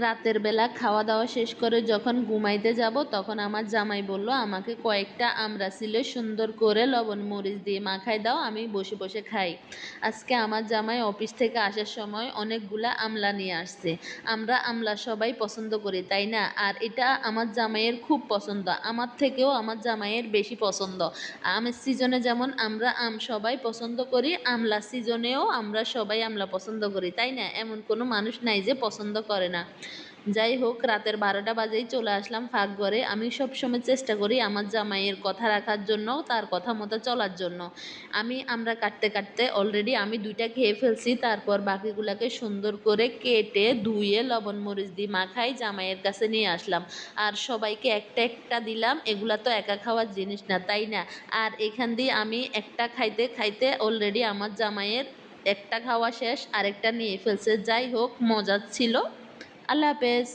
রাতের বেলা খাওয়া দাওয়া শেষ করে যখন ঘুমাইতে যাব, তখন আমার জামাই বলল, আমাকে কয়েকটা আমড়া ছিল সুন্দর করে লবণ মরিচ দিয়ে মাখাই দাও, আমি বসে বসে খাই। আজকে আমার জামাই অফিস থেকে আসার সময় অনেকগুলা আমলা নিয়ে আসছে। আমরা আমলা সবাই পছন্দ করি, তাই না? আর এটা আমার জামাইয়ের খুব পছন্দ। আমার থেকেও আমার জামাইয়ের বেশি পছন্দ। আমের সিজনে যেমন আমরা আম সবাই পছন্দ করি, আমলা সিজনেও আমরা সবাই আমলা পছন্দ করি, তাই না? এমন কোনো মানুষ নাই যে পছন্দ করে না। যাই হোক রাতের বারোটা বাজেই চলে আসলাম ফাঁক ঘরে আমি সবসময় চেষ্টা করি আমার জামাইয়ের কথা রাখার জন্য, তার কথা মতো চলার জন্য। আমি, আমরা কাটতে কাটতে অলরেডি আমি দুইটা খেয়ে ফেলছি, তারপর বাকিগুলোকে সুন্দর করে কেটে ধুয়ে লবণ মরিচ দিয়ে মাখাই জামাইয়ের কাছে নিয়ে আসলাম। আর সবাইকে একটা একটা দিলাম, এগুলা তো একা খাওয়ার জিনিস না, তাই না? আর এখান দিয়ে আমি একটা খাইতে খাইতে অলরেডি আমার জামাইয়ের একটা খাওয়া শেষ, আরেকটা নিয়ে ফেলছে। যাই হোক মজা ছিল। আল্লাহ হাফেজ।